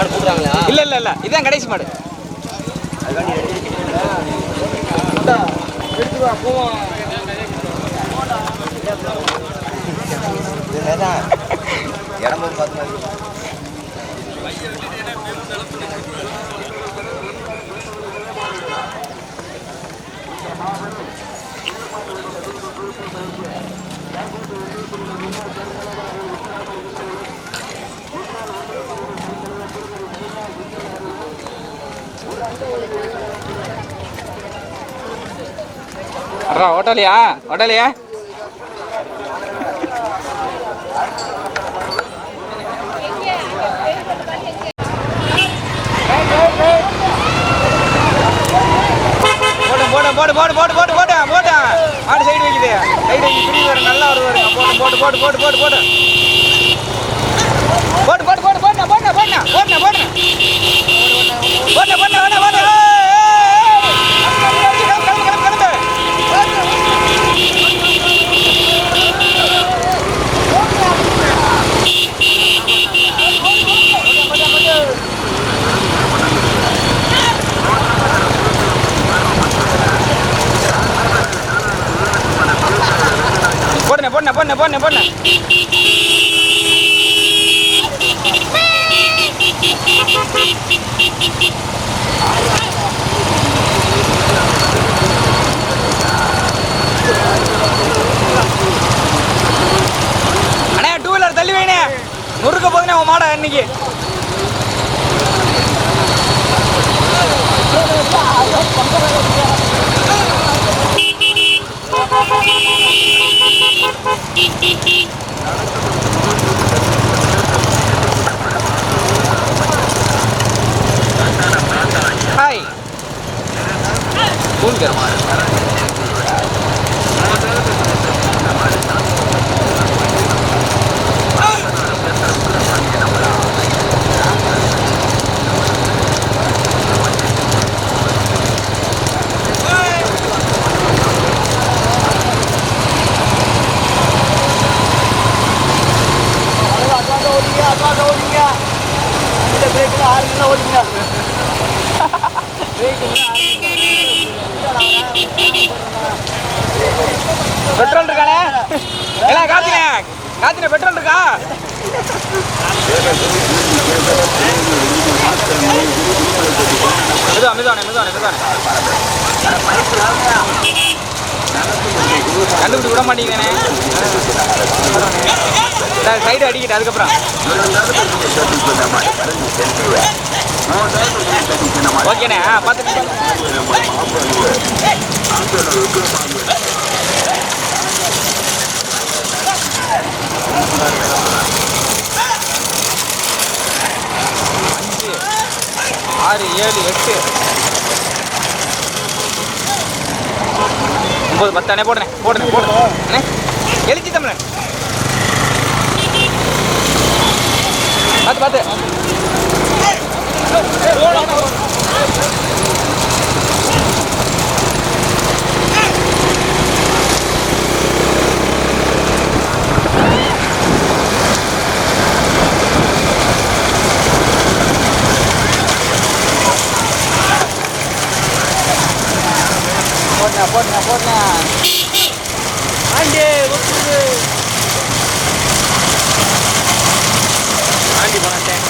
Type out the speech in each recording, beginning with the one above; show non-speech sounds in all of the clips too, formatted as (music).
மாடு போடுறாங்களா இல்லை இல்லை இல்லை. இதுதான் கடைசி மாடு. இடமும் (laughs) பார்த்து (laughs) அட்ரா ஹோட்டலையா ஹோட்டலையா போட்டு போட்டு போட்டு போட்டு போட்டு போட்டு ஆடு சைடு வைக்குது சைடு வைக்க பிடி வரும் நல்லா வருவாருங்க போட்டு போட்டு போட்டு போட்டு போட்டு போட்டு பண்ணு பண்ணு பண்ணு அண்ணே டூ வீலர் தள்ளி வைனே முறுக்க போகுதுண்ணே உன் மாடை இன்னைக்கு (laughs) Thank you. ஹாய் கூல் கரமா கண்டுபிடி விட மாட்டேங்கிறேனே. சைடு அடிக்கிட்டு அதுக்கப்புறம். ஓகேண்ணே பார்த்துட்டு அஞ்சு ஆறு ஏழு எட்டு. போது பத்தானே போடுறேன் போடுறேன் போடுறேன். எழுச்சி தமிழன். பார்த்து பார்த்து போடுண்ணா போடுண்ணா போடுண்ணா ஆண்டி ஒத்துது ஆண்டி பண்ணட்டேன்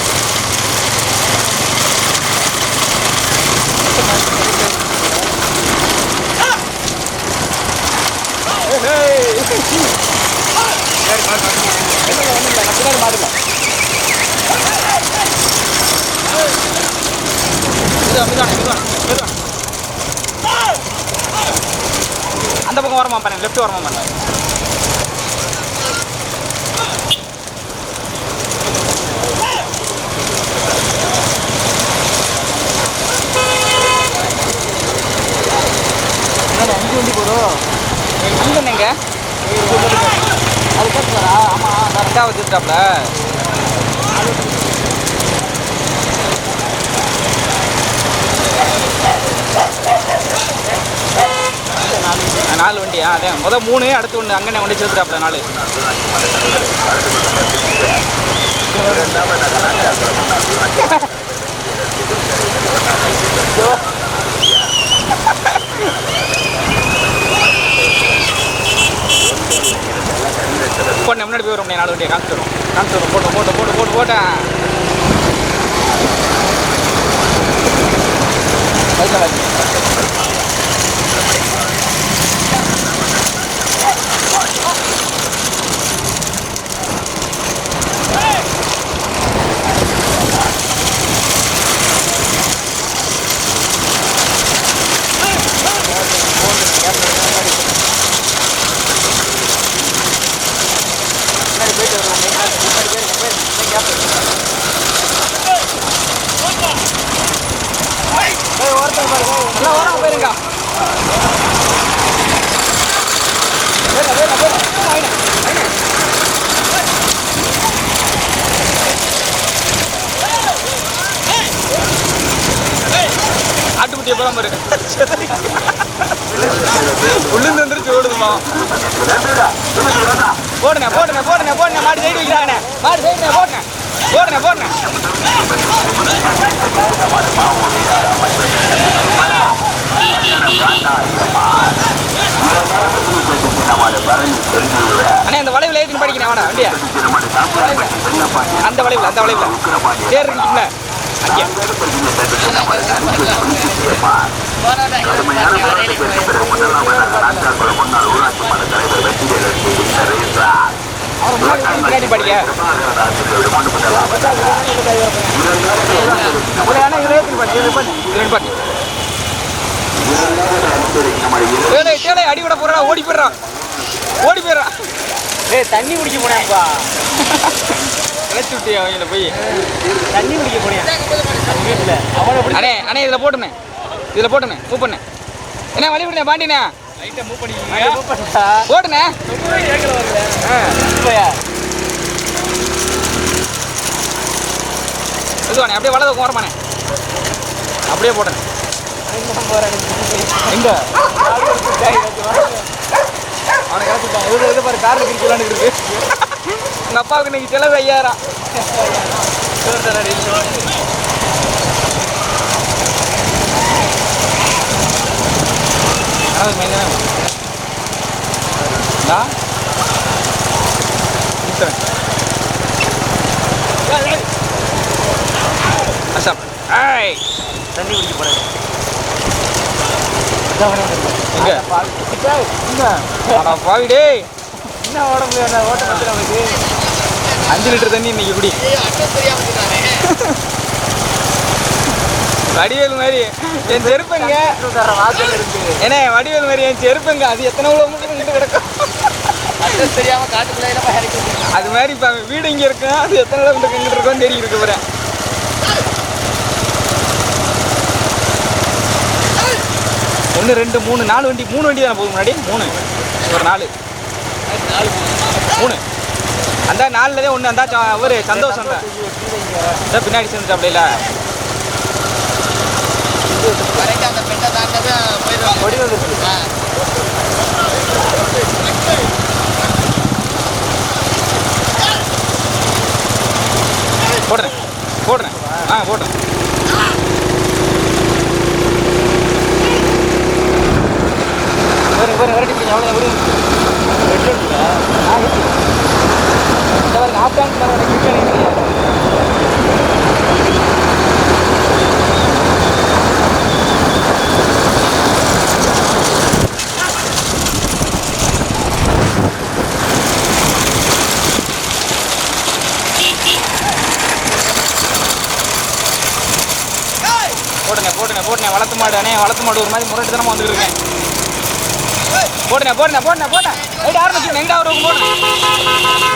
அந்த பக்கம் வரமா பண்ணேன் லெஃப்ட் வரமா அஞ்சு வண்டி போதும் அங்கே எங்க? அது கேட்டுக்காரா ஆமாம் கரெக்டாக வச்சுட்டாப்ல நாலு வண்டியா? அதே முதல் மூணு அடுத்து ஒன்று அங்கே ஒன்று சேர்த்துட்டாப்புல நாலு. போட்டு முன்னாடி போய் நாலு வண்டியை காமிச்சு வரும் காமிச்சு வரும் போட்டு போட்டு போட்டு போட்டு போட்டேன் பைக்கில் வாங்கி ஆட்டுக்குட்டியை போலாம் பாரு உள்ளிருந்து வந்துருச்சு ஓடுதுமா. போடுங்க போடுங்க போடுங்க போடுங்க. மாடு சைடு வைக்கிறாங்கண்ணே. மாடு சைடு போடுங்க. போடுங்க போடுங்க. அண்ணே அந்த வளைவில் ஏற்றின்னு படிக்கிறேன் வேணா வண்டியா. அந்த வளைவில் அந்த வளைவில். தேர் இருக்குல்ல அடிபட போறான் ஓடி போயிடுறான் ஓடி போயிடுறான் ஏய் தண்ணி குடிக்க போனேன்ப்பா கிளச்சி விட்டு அவங்கள போய் தண்ணி குடிக்க போனேன் வீட்டில் அவனை அண்ணே அண்ணே இதில் போட்டுனே இதில் போட்டுனே மூவ் பண்ணு என்ன வழி விடுனே பாண்டினே லைட்டாக மூவ் பண்ணிக்கிறீங்க பண்ணா போட்டுனே கேட்கல வரல ஆ இப்போயா இதுவானே அப்படியே வலது ஓரமானே அப்படியே போட்டேன் எங்க அவனை கிளச்சிட்டான் இவரு இது பாரு காரில் பிரிக்கலான்னு இருக்கு. உங்கள் அப்பாவுக்கு இன்னைக்கு செலவு ஐயாயிரம். அசாப் ஐய் தண்ணி குடிக்க போனேன் எங்க என்ன டேய் என்ன ஓட்ட மட்டும் நமக்கு அஞ்சு லிட்டர் தண்ணி இன்னைக்கு வடிவேல் மாதிரி என் செருப்பங்க. ஏன்னா வடிவேல் மாதிரி என் செருப்பங்க. அது எத்தனை உள்ள மட்டும் கிடக்கும்? தெரியாம காட்டுக்குள்ள அது மாதிரி இப்போ வீடு இங்கே இருக்கும் அது எத்தனை உள்ள மட்டும் இங்கிட்டு இருக்கோன்னு தேடி இருக்க போகிறேன் ஒன்று ரெண்டு மூணு நாலு வண்டி மூணு வண்டி தானே போகுது முன்னாடி? மூணு. ஒரு நாலு. மூணு. அந்த நாலுலதே ஒன்று அந்த ஒரு சந்தோஷம் தான் பின்னாடி சேர்ந்துட்டு அப்படியில வரைக்கும் அந்த பெண்ணை போயிடுவாங்க போடுறேன். போடுறேன். ஆ போடுறேன். எவ்வளோ எப்படி பெட்ரோல் ஆப்டான் பரவாயில்ல கிரிக்கெட் போட்டுங்க போட்டுங்க போட்டுங்க வளர்த்து மாடு அண்ணே வளர்த்து மாடு ஒரு மாதிரி முரட்டு தானே வந்துருக்கேன் இருக்கேன் போடுங்க போடுங்க போட்டேன் ரைட் ஆரம்பிச்சு எங்கடா வரும் போடுங்க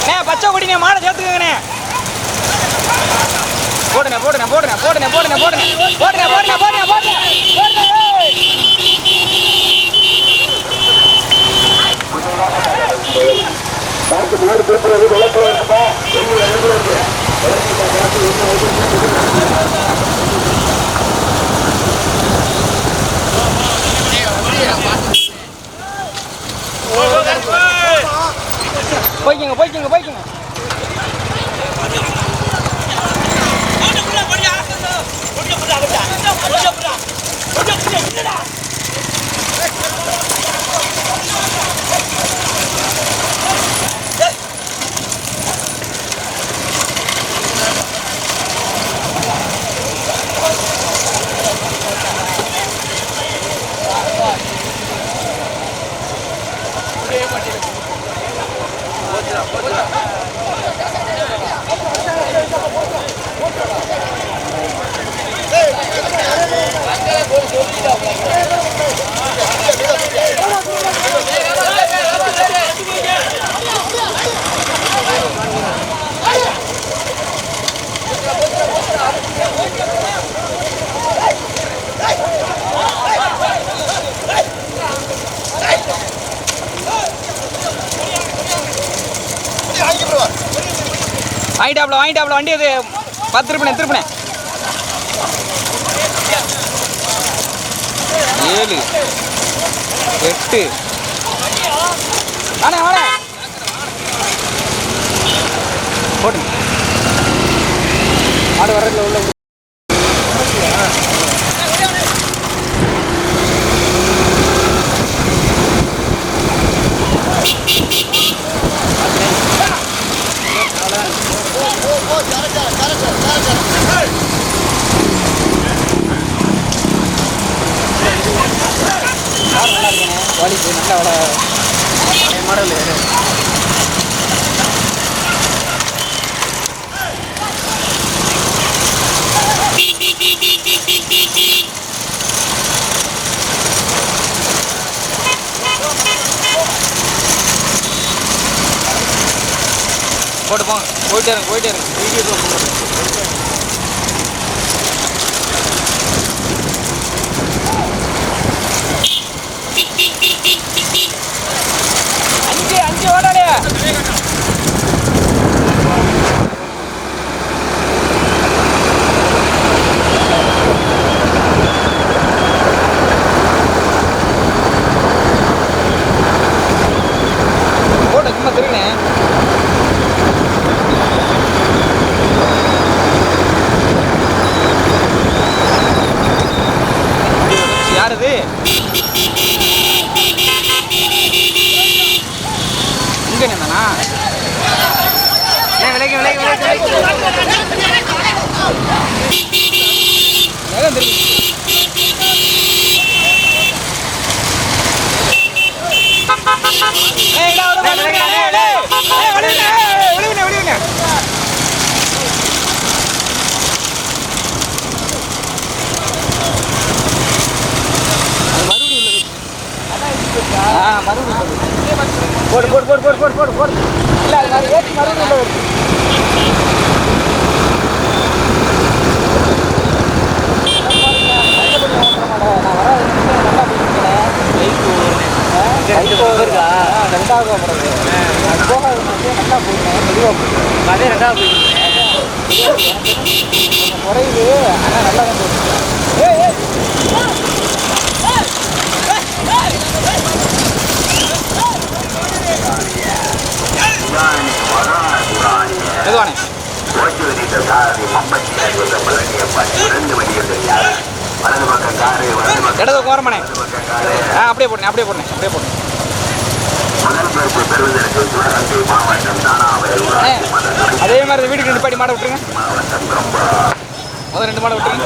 அண்ணே பச்சை கொடினே மாடை சேர்த்துக்கங்கண்ணே. போடுண்ணே போடுண்ணே போடுண்ணே போடுண்ணே போடுங்க போடுங்க பார்த்து மூணு திருப்பதி குழப்பம் இருக்குப்பா போய்க்கிங்க போய்க்கிங்க போய்க்கிங்க. வாங்கிட்டாப்ல வாங்கிட்டாப்ல வண்டி அது. பத்து திருப்பினே திருப்பினே ஏழு எட்டு. வாடா வாடா போட்டு ஆடு வர்றதுல உள்ள விடு. மாடு நல்லா இருக்கேனே குவாலிட்டி நல்ல வள பழைய மாடல் போட்டு போங்க போயிட்டே இருங்க போயிட்டே இருங்க வீடியோ அஞ்சு அஞ்சு ஓடாடே போட்டு சும்மா திரும்பினேன் யார் இது இங்க நின்னானா ஏன் விலைக்கு விலைக்கு விலைக்கு மறுபடியும் உள்ளது. ஆ, மறுபடியும் உள்ளது. போடு போடு போடு போடு போடு போடு போடு. இல்ல அது மாதிரி ஏற்றி வருது ரெண்டாவது போக நல்லா போயிட்டேன் மெதுவாக போயிட்டேன் அதே ரெண்டாவது போயிட்டேன் குறையுது ஆனால் நல்லா தான் போயிட்டு ஏய் ஏய். எதுவானே இடது கோரமனே ஆ அப்படியே போடுனே அப்படியே போடுனே அப்படியே போடுனே. அதே மாதிரி இந்த ரெண்டு பாடி மாட விட்டுருங்க. முதல் ரெண்டு மாட விட்டுருங்க.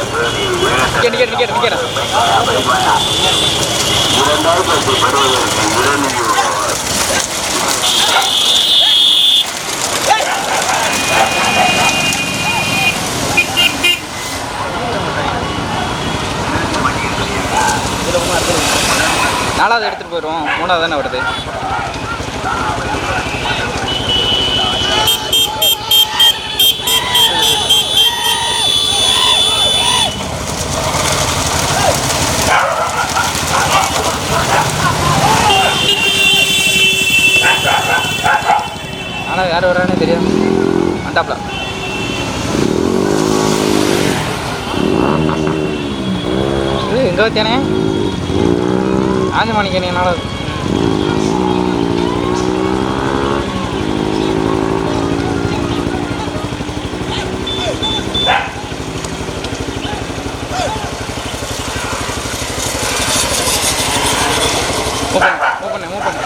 நாலாவது எடுத்துகிட்டு போயிடுவோம். மூணாவது தானே வருது. ஆனால் யார் வர்றானே தெரியாது. வந்தாப்ல இது எங்கே வச்சானே ஆஞ்சு மணிக்கு நீங்கள் நல்லது ஓப்பன் ஓப்பன் ஓப்பன்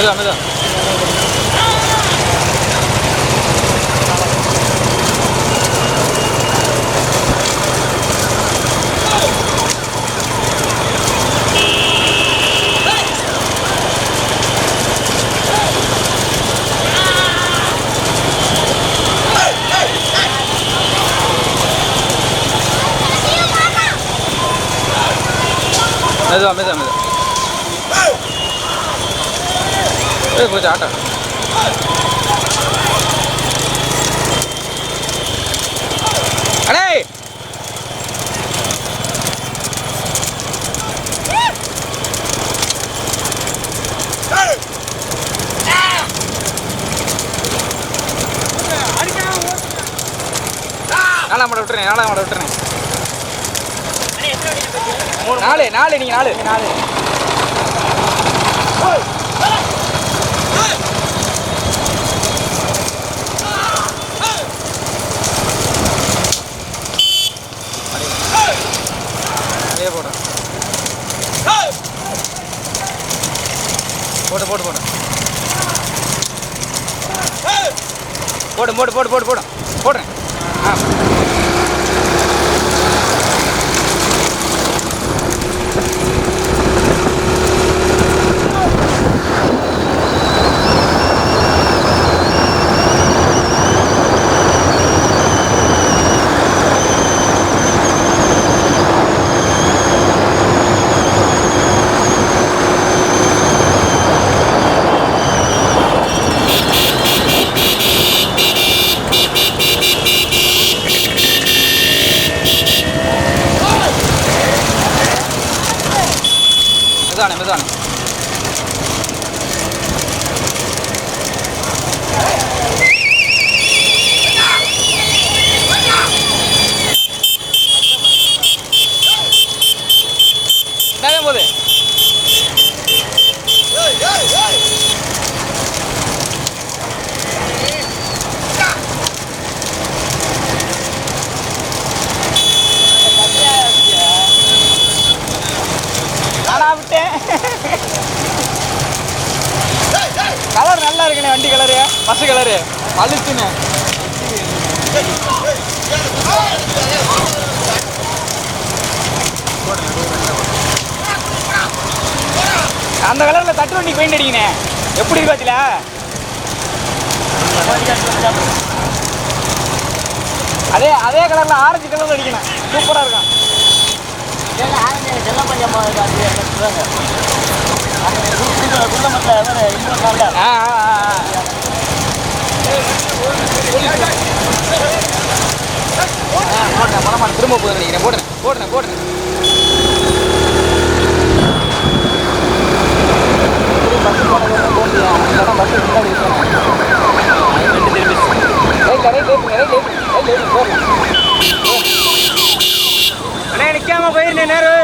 没事没事。没事没事没事。போச்சு ஆட்டோ. அடே நாலாம் மாட விட்டுறேன் நாலாம் மாட விட்டுறேன் நாலு நாலு நீங்க நாலு நாலு அதே போடு போடு போடு போடு போடு போடு போடு போடு போடு. போடுறேன் ஆ. கலரில் தட்டு வண்டி பெயிண்ட் அடிக்கினேன் எப்படி இருக்கு பாத்தில அதே அதே கலரில் ஆரஞ்சு கலரில் அடிக்கணும் சூப்பராக இருக்கும் ஆ ஆ, ஆ, ஆ. ஆ, போடுறேன். பஸ்ஸு போனதுக்கு போக முடியும் இல்லைன்னா பஸ்ஸு முன்னாடி ரைட் ரைட் ரைட் போயிருந்தேன் நேரு.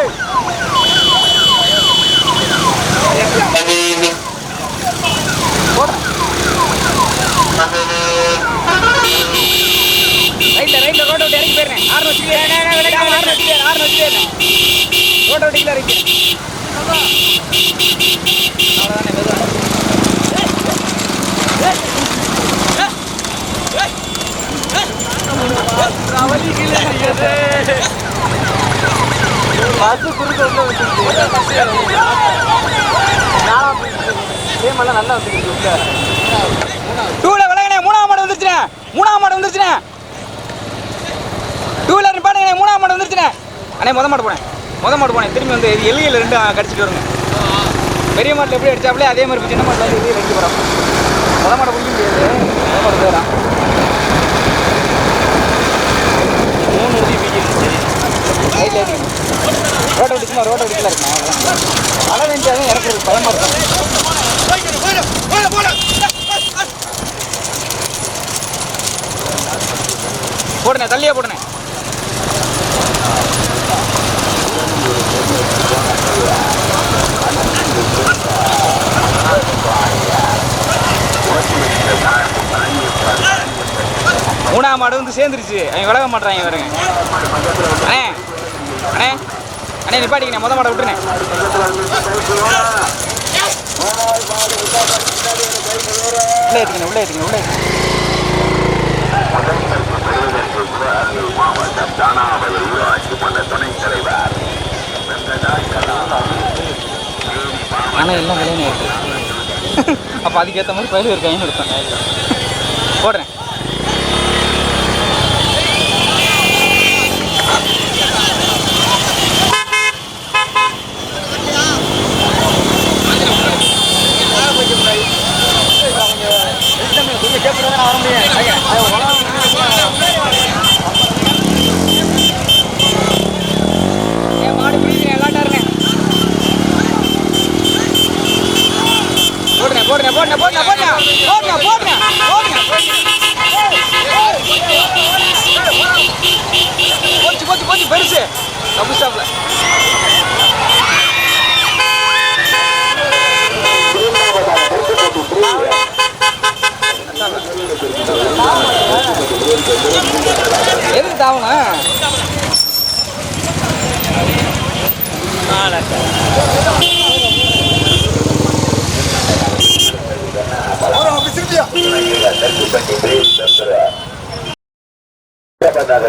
அண்ணே மொதல் மாட்டு போனேன். மொதல் மாட்டு போனேன். திரும்பி வந்து எல்கையில் ரெண்டு கடிச்சிட்டு வருங்க. பெரிய மாட்டில் எப்படி அடித்தாப்புல அதே மாதிரி சின்ன மாட்டில் வந்து வெளியே வெட்டி போகிறோம் மொதல் மாட்டை பிடிக்க முடியாது. மொதல் மாட்டு போயிடலாம் மூணு ரைட்டில் இருக்கணும் ரோட்டை விட்டுச்சுமா ரோட்டை விட்டுல இருக்கணும் மழை வேண்டியாலும் இறக்குறது பயமாக இருக்கும் போடுனே தள்ளியே போடுனே மூணாம் மாடு வந்து சேர்ந்துருச்சு. அவன் விலக மாட்டாங்க வருங்க அண்ணே அண்ணே அண்ணே நிப்பாட்டிக்கண்ணே முத மாடை விட்டுருண்ணே. உள்ளே ஏற்றிக்கண்ணே உள்ளே ஏற்றிக்கண்ணே உள்ளே இருக்கீங்க மாவட்டம் துணைத் தலைவர் ஆனால் எல்லாம் விலையான இருக்கு (laughs) அப்போ அதுக்கேற்ற மாதிரி பயிர் இருக்காங்கன்னு எடுத்தேன்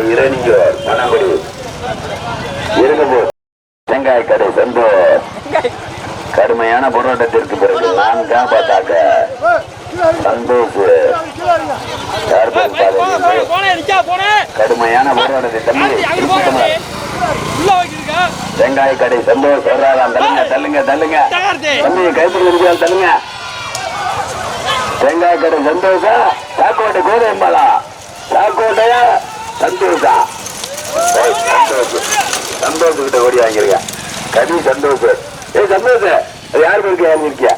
இரணியோர் மணங்குடி தேங்காய் கடை கடுமையான போராட்டத்திற்கு பிறகு நான்காம் பார்த்தாக்க சந்தோஷ் கடுமையான போராட்டத்தை தம்பி தேங்காய் கடை சந்தோஷ் தள்ளுங்க தள்ளுங்க தள்ளுங்க தம்பி கைப்பிடி தள்ளுங்க தேங்காய் கடை சந்தோஷா சாக்கோட்டை கோதையம்பாளா? சாக்கோட்டையா சந்தோஷா? சந்தோஷம் சந்தோஷ். கிட்ட ஓடி வாங்கியிருக்கேன். கவி சந்தோஷம் ஏய் சந்தோஷம் அது யார் பேருக்கு வாங்கிருக்கியா